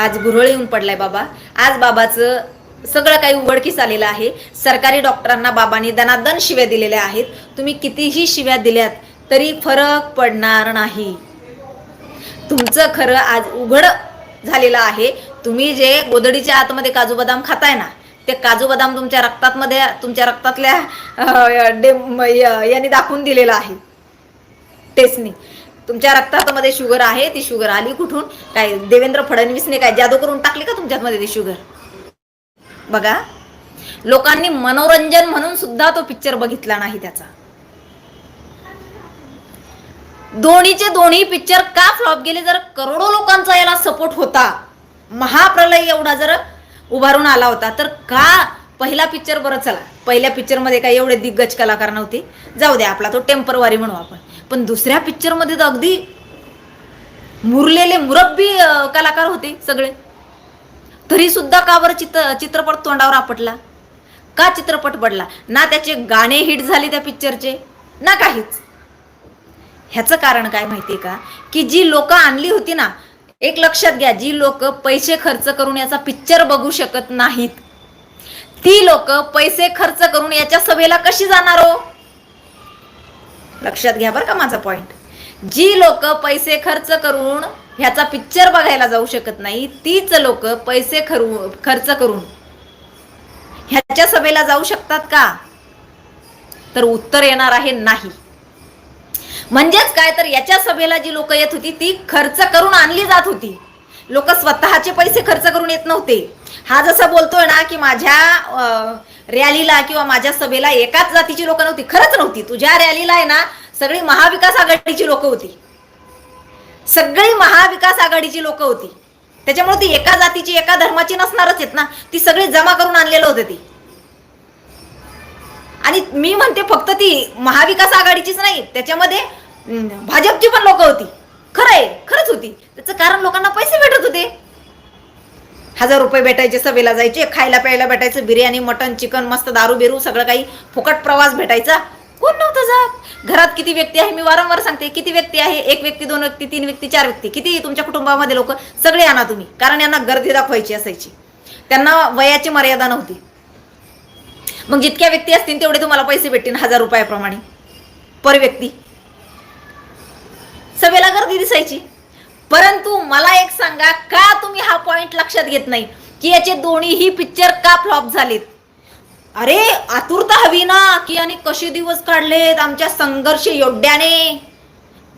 आज गुरळ येऊन पडलाय बाबा. आज बाबाचं सगळं काही उघडकीस आलेलं आहे. सरकारी डॉक्टरांना बाबांनी दनादन शिव्या दिलेल्या आहेत. तुम्ही कितीही शिव्या दिल्यात तरी फरक पडणार नाही. तुमचं खरं आज उघड झालेलं आहे. तुम्ही जे गोदडीच्या आतमध्ये काजू बदाम खाताय ना ते काजू बदाम तुमच्या रक्तातमध्ये तुमच्या रक्तातल्या अं, डे यांनी दाखवून दिलेलं आहे. टेस्टनी तुमच्या रक्तामध्ये शुगर आहे ती शुगर आली कुठून? काय देवेंद्र फडणवीसने काय जादू करून टाकली का तुमच्यामध्ये ती शुगर? बघा. लोकांनी मनोरंजन म्हणून सुद्धा तो पिक्चर बघितला नाही त्याचा. दोन्हीचे दोन्ही पिक्चर का फ्लॉप गेले? जर करोडो लोकांचा याला सपोर्ट होता. महाप्रलय एवढा जर उभारून आला होता तर का पहिला पिक्चर बरं चला? पहिल्या पिक्चरमध्ये काय एवढे दिग्गज कलाकार नव्हते? जाऊ द्या आपला तो टेम्परवारी म्हणू आपण. पण दुसऱ्या पिक्चरमध्ये तर अगदी मुरलेले मुरब्बी कलाकार होते सगळे. तरी सुद्धा का बरं चित्र चित्रपट तोंडावर आपटला? का चित्रपट पडला? ना त्याचे गाणे हिट झाले त्या पिक्चरचे ना काहीच. ह्याचं कारण काय माहितीये का? की जी लोक आणली होती ना एक लक्षात घ्या जी लोक पैसे खर्च करून याचा पिक्चर बघू शकत नाहीत ती लोक पैसे खर्च करून याच्या सभेला कशी जाणार हो? लक्षात घ्या बरं का माझा पॉईंट जी लोक पैसे खर्च करून ह्याचा पिक्चर बघायला जाऊ शकत नाही तीच लोक पैसे खरू खर्च करून ह्याच्या सभेला जाऊ शकतात का? तर उत्तर येणार आहे नाही. म्हणजेच काय तर याच्या सभेला जी लोक येत होती ती खर्च करून आणली जात होती. लोक स्वतःचे पैसे खर्च करून येत नव्हते. हा जसा बोलतोय ना की माझ्या रॅलीला किंवा माझ्या सभेला एकाच जातीची लोक नव्हती. खरंच नव्हती. तुझ्या रॅलीला आहे ना सगळी महाविकास आघाडीची लोक होती. सगळी महाविकास आघाडीची लोक होती. त्याच्यामुळे ती एका जातीची एका धर्माची नसणारच आहेत ना. ती सगळी जमा करून आणलेलं होतं ती. आणि मी म्हणते फक्त ती महाविकास आघाडीचीच नाही त्याच्यामध्ये भाजपची पण लोक होती. खरं आहे खरंच होती. त्याचं कारण लोकांना पैसे भेटत होते. हजार रुपये भेटायचे सभेला जायचे खायला प्यायला भेटायचं बिर्याणी मटन चिकन मस्त दारू बिरू सगळं काही फुकट प्रवास भेटायचा. कोण नव्हतं जात? घरात किती व्यक्ती आहे? मी वारंवार सांगते किती व्यक्ती आहे? एक व्यक्ती दोन व्यक्ती तीन व्यक्ती चार व्यक्ती किती तुमच्या कुटुंबामध्ये लोक? सगळे आणा तुम्ही कारण यांना गर्दी दाखवायची असायची. त्यांना वयाची मर्यादा नव्हती. मग जितक्या व्यक्ती असतील तेवढे तुम्हाला पैसे भेटतील हजार रुपयाप्रमाणे. पर व्यक्ती. सभेला गर्दी दिसायची. परंतु मला एक सांगा का तुम्ही हा पॉइंट लक्षात घेत नाही? की याचे दोन्हीही पिक्चर का फ्लॉप झालेत? अरे आतुरता हवी ना की आणि कसे दिवस काढलेत आमच्या संघर्ष योद्ध्याने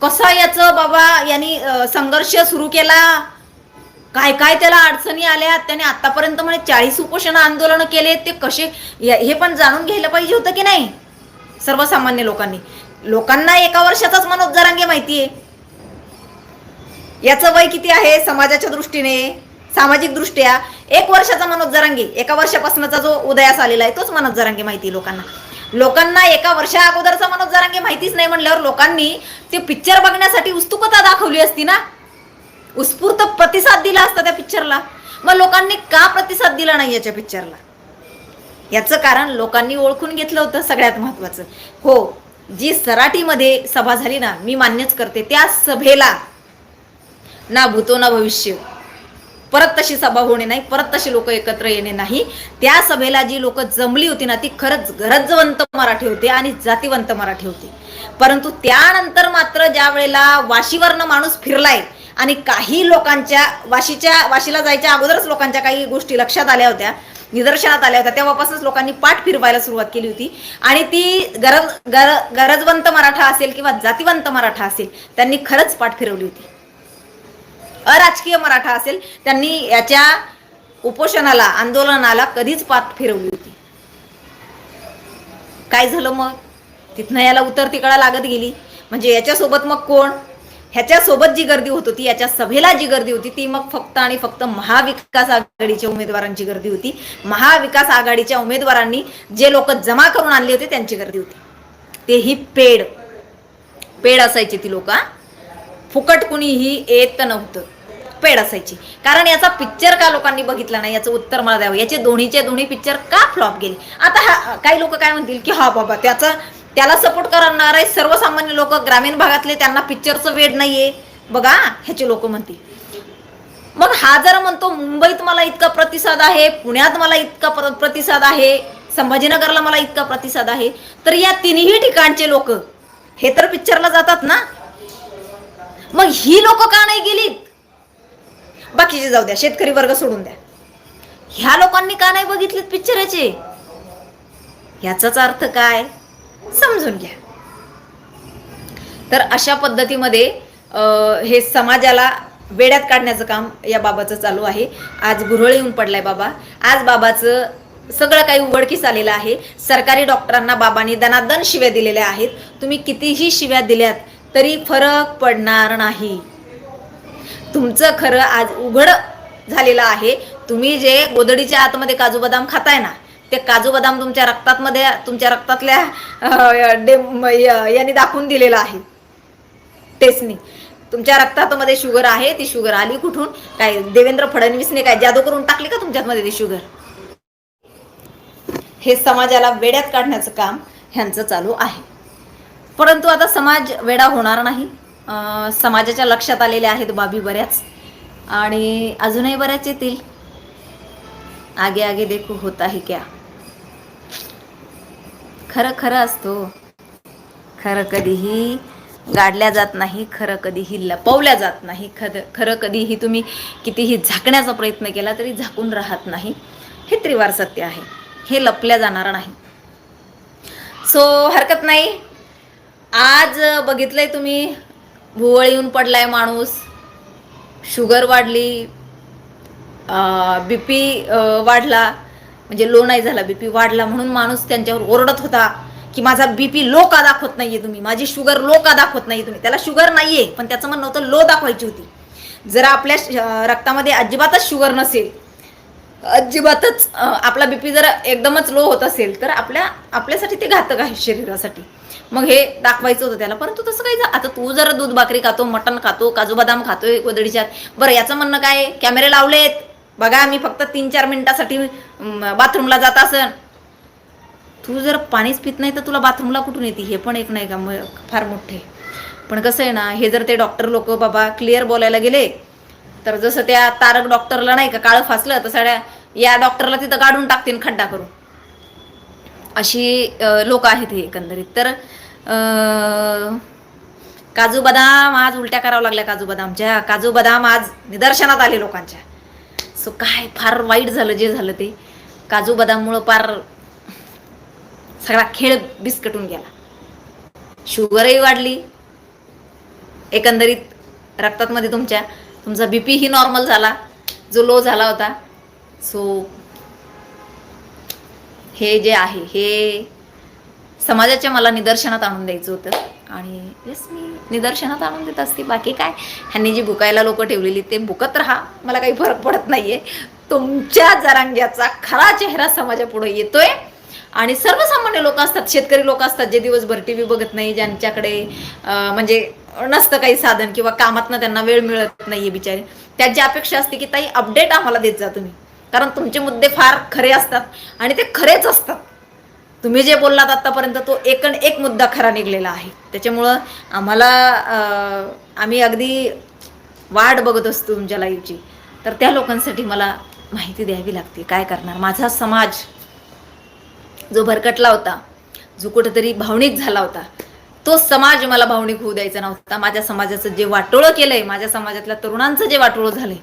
कसा याचं बाबा यांनी संघर्ष सुरू केला? काय काय त्याला अडचणी आल्या? त्याने आतापर्यंत म्हणे चाळीस उपोषण आंदोलन केले ते कसे? हे पण जाणून घ्यायला पाहिजे होतं की नाही? सर्वसामान्य लोकांनी. लोकांना एका वर्षाचाच मनोज जरांगे आहे याचं वय किती आहे समाजाच्या दृष्टीने? सामाजिक दृष्ट्या एक वर्षाचा मनोज जरांगी एका वर्षापासूनचा जो उदयास आलेला आहे तोच मनोज जरांगी माहिती आहे लोकांना. लोकांना एका वर्षा अगोदरचा मनोज जरांगे माहितीच नाही म्हणल्यावर लोकांनी ते पिक्चर बघण्यासाठी उत्सुकता दाखवली असती ना? उत्स्फूर्त प्रतिसाद दिला असता त्या पिक्चरला मग लोकांनी का प्रतिसाद दिला नाही याच्या पिक्चरला याचं कारण लोकांनी ओळखून घेतलं होतं सगळ्यात महत्वाचं. हो जी सराटीमध्ये सभा झाली ना मी मान्यच करते त्या सभेला ना भूतो ना भविष्य. परत तशी सभा होणे नाही परत तशी लोक एकत्र येणे नाही. त्या सभेला जी लोक जमली होती ना ती खरंच गरजवंत मराठी होते आणि जातीवंत मराठी होते. परंतु त्यानंतर मात्र ज्या वेळेला वाशीवरनं माणूस फिरलाय आणि काही लोकांच्या वाशीच्या वाशीला जायच्या अगोदरच लोकांच्या काही गोष्टी लक्षात आल्या होत्या निदर्शनात आल्या होत्या तेव्हापासूनच लोकांनी पाठ फिरवायला सुरुवात केली होती. आणि ती गरज गर गरजवंत मराठा असेल किंवा जातीवंत मराठा असेल त्यांनी खरंच पाठ फिरवली होती. अराजकीय मराठा असेल त्यांनी याच्या उपोषणाला आंदोलनाला कधीच पाठ फिरवली होती. काय झालं मग? तिथनं याला उतर तिकडा लागत गेली. म्हणजे याच्यासोबत मग कोण? ह्याच्यासोबत जी गर्दी होत होती याच्या सभेला जी गर्दी होती ती मग फक्त आणि फक्त महाविकास आघाडीच्या उमेदवारांची गर्दी होती. महाविकास आघाडीच्या उमेदवारांनी जे लोक जमा करून आणले होते त्यांची गर्दी होती. तेही पेड. पेड असायची ती लोक फुकट कुणीही येत नव्हतं. पेड असायची. कारण याचा पिक्चर का लोकांनी बघितला नाही याचं उत्तर मला द्यावं. याचे दोन्हीचे दोन्ही पिक्चर का फ्लॉप गेले? आता हा काही लोक काय म्हणतील की हा बाबा त्याचा त्याला सपोर्ट करणारे सर्वसामान्य लोक ग्रामीण भागातले त्यांना पिक्चरचं वेड नाहीये. बघा ह्याचे लोक म्हणतील. मग हा जर म्हणतो मुंबईत मला इतका प्रतिसाद आहे पुण्यात मला इतका प्रतिसाद आहे संभाजीनगरला मला इतका प्रतिसाद आहे तर या तिन्ही ठिकाणचे लोक हे तर पिक्चरला जातात ना? मग ही लोक का नाही गेलीत? बाकीचे जाऊ द्या शेतकरी वर्ग सोडून द्या. ह्या लोकांनी का नाही बघितलीत पिक्चराचे याचाच अर्थ काय? समजून घ्या. तर अशा पद्धतीमध्ये हे समाजाला वेड्यात काढण्याचं काम या बाबाचं चालू आहे. आज गुऱ्होळ येऊन पडलाय बाबा. आज बाबाचं सगळं काही उघडकीस आलेलं आहे. सरकारी डॉक्टरांना बाबांनी दनादन शिव्या दिलेल्या आहेत. तुम्ही कितीही शिव्या दिल्यात तरी फरक पडणार नाही. तुमचं खरं आज उघड झालेलं आहे. तुम्ही जे गोदडीच्या आतमध्ये काजू बदाम खाताय ना ते काजू बदाम तुमच्या रक्तात मध्ये तुमच्या रक्तातल्या डेम यांनी दाखवून दिलेलं आहे. टेस्टनी तुमच्या रक्तामध्ये शुगर आहे ती शुगर आली कुठून? काय देवेंद्र फडणवीसने काय जादू करून टाकली का तुमच्यामध्ये ती शुगर हे समाजाला वेड्यात काढण्याचं काम ह्यांचं चालू आहे. परंतु आता समाज वेडा होणार नाही. समाजाच्या लक्षात आलेल्या आहेत बाबी बऱ्याच. आणि अजूनही बऱ्याच येतील. आगे आगे देखू होत आहे क्या. खरं खरं असतो. खरं कधीही गाडल्या जात नाही खरं कधीही लपवल्या जात नाही खरं खरं कधीही तुम्ही कितीही झाकण्याचा प्रयत्न केला तरी झाकून राहत नाही. हे त्रिवार सत्य आहे. हे लपल्या जाणार नाही. सो हरकत नाही. आज बघितलंय तुम्ही भुवळ येऊन पडलाय माणूस. शुगर वाढली. बी पी वाढला. म्हणजे लो नाही झाला. बीपी वाढला म्हणून माणूस त्यांच्यावर ओरडत होता की माझा बीपी लो का दाखवत नाहीये तुम्ही? माझी शुगर लो का दाखवत नाही तुम्ही? त्याला शुगर नाहीये पण त्याचं म्हणणं होतं लो दाखवायची होती. जर आपल्या श- रक्तामध्ये अजिबातच शुगर नसेल अजिबातच आपला आपला बीपी जर एकदमच लो होत असेल तर आपल्या आपल्यासाठी ते घातक आहे शरीरासाठी. मग हे दाखवायचं होतं त्याला. परंतु तसं काही आता तू जर दूध भाकरी खातो मटण खातो काजू बदाम खातोय गोदडीच्या बरं याचं म्हणणं काय कॅमेरे लावलेत. बघा मी फक्त तीन चार मिनिटासाठी बाथरूमला जात असन. तू जर पाणीच पित नाही तर तुला बाथरूमला कुठून येते? हे पण एक नाही का? मग फार मोठे. पण कसं आहे ना हे जर ते डॉक्टर लोक बाबा क्लिअर बोलायला गेले तर जसं त्या तारक डॉक्टरला नाही का काळं फासलं तर सगळ्या या डॉक्टरला तिथं काढून टाकतील खड्डा करून. अशी लोक आहेत हे एकंदरीत. तर काजू बदाम आज उलट्या करावं लागल्या काजू बदामच्या. काजू बदाम आज निदर्शनात आले लोकांच्या. सो काय फार वाईट झालं जे झालं ते. काजू बदाममुळं फार सगळा खेळ बिस्कटून गेला. शुगरही वाढली. एकंदरीत रक्तातमध्ये तुमच्या तुमचा बी पीही नॉर्मल झाला. जो लो झाला होता. सो हे जे आहे हे समाजाच्या मला निदर्शनात आणून द्यायचं होतं. आणि येस मी निदर्शनात आणून देत असते. बाकी काय? ह्यांनी जी बुकायला लोक ठेवलेली ते बुकत राहा. मला काही फरक पडत नाहीये. तुमच्या जरांग्याचा खरा चेहरा समाजापुढे येतोय. आणि सर्वसामान्य लोक असतात शेतकरी लोक असतात जे दिवसभर टी व्ही बघत नाही ज्यांच्याकडे म्हणजे नसतं काही साधन किंवा कामातनं त्यांना वेळ मिळत नाहीये बिचारे. त्याची अपेक्षा असते की ताई अपडेट आम्हाला देत जा तुम्ही. कारण तुमचे मुद्दे फार खरे असतात आणि ते खरेच असतात. तुम्ही जे बोललात आत्तापर्यंत तो एकन एक मुद्दा खरा निघलेला आहे. त्याच्यामुळं आम्हाला आम्ही अगदी वाट बघत असतो तुमच्या लाईव्हची तर त्या लोकांसाठी मला माहिती द्यावी लागते. काय करणार? माझा समाज जो भरकटला होता जो कुठेतरी भावनिक झाला होता तो समाज मला भावनिक होऊ द्यायचा नव्हता. माझ्या समाजाचं जे वाटोळं केलंय माझ्या समाजातल्या तरुणांचं जे वाटोळं झालंय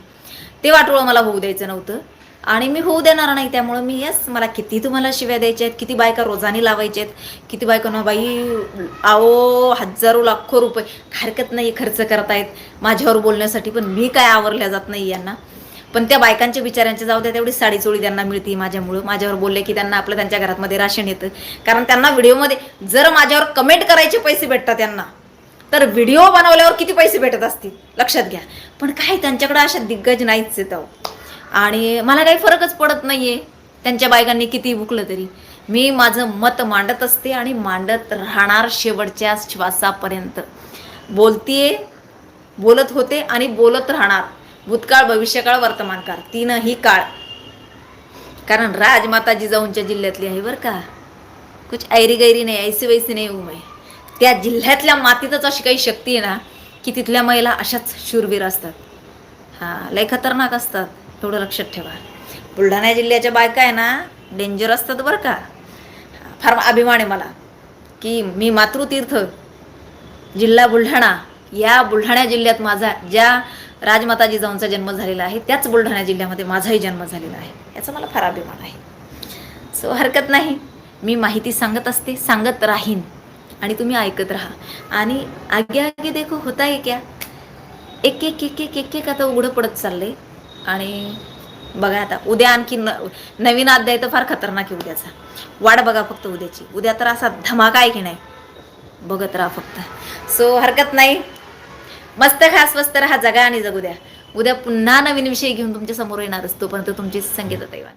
ते वाटोळं मला होऊ द्यायचं नव्हतं. आणि मी होऊ देणार नाही त्यामुळं मी यस मला किती तुम्हाला शिव्या द्यायच्या आहेत किती बायका रोजानी लावायच्या आहेत किती बायकांना बाई आओ हजारो लाखो रुपये हरकत नाही खर्च करतायत. माझ्यावर बोलण्यासाठी पण मी काय आवरल्या जात नाही यांना. पण त्या बायकांच्या बिचाऱ्यांच्या जाऊ द्या तेवढी साडी चोळी त्यांना मिळते माझ्यामुळं. माझ्यावर बोलले की त्यांना आपलं त्यांच्या घरामध्ये राशन येतं. कारण त्यांना व्हिडिओमध्ये जर माझ्यावर कमेंट करायचे पैसे भेटतात त्यांना तर व्हिडिओ बनवल्यावर किती पैसे भेटत असतील? लक्षात घ्या. पण काय त्यांच्याकडे अशा दिग्गज नाहीच आहेत अहो. आणि मला काही फरकच पडत नाहीये. त्यांच्या बायकांनी किती बुकलं तरी. मी माझं मत मांडत असते आणि मांडत राहणार शेवटच्या श्वासापर्यंत. बोलतीये बोलत होते आणि बोलत राहणार. भूतकाळ भविष्यकाळ वर्तमानकाळ तीनही काळ. कारण राजमाता जिजाऊंच्या जिल्ह्यातली आहे बरं का. कुछ ऐरी गैरी नाही ऐसी वैसी नाही हूं त्या जिल्ह्यातल्या मातीतच अशी काही शक्ती आहे ना की तिथल्या महिला अशाच शूरवीर असतात. हां लय खतरनाक असतात. एवढं लक्षात ठेवा. बुलढाणा जिल्ह्याच्या बायका आहे ना डेंजर असतात बरं का. फार अभिमान आहे मला की मी मातृतीर्थ जिल्हा बुलढाणा या बुलढाणा जिल्ह्यात माझा ज्या राजमाता जिजाऊंचा जन्म झालेला आहे. त्याच बुलढाणा जिल्ह्यामध्ये माझाही जन्म झालेला आहे. याचा मला फार अभिमान आहे. सो हरकत नाही. मी माहिती सांगत असते सांगत राहीन. आणि तुम्ही ऐकत राहा. आणि आगे आगे देखो होता आहे क्या? एक एक एक एक एक एक आता उघडं पडत चालले आणि बघा आता उद्या आणखी न नवीन अध्याय तर फार खतरनाक आहे उद्याचा. वाट बघा फक्त उद्याची. उद्या तर असा धमाका आहे की नाही? बघत राहा फक्त. सो हरकत नाही. मस्त खा स्वस्त राहा जगा आणि जगू द्या. उद्या पुन्हा नवीन विषय घेऊन तुमच्यासमोर येणार असतो पण तुमची संगीत दैवान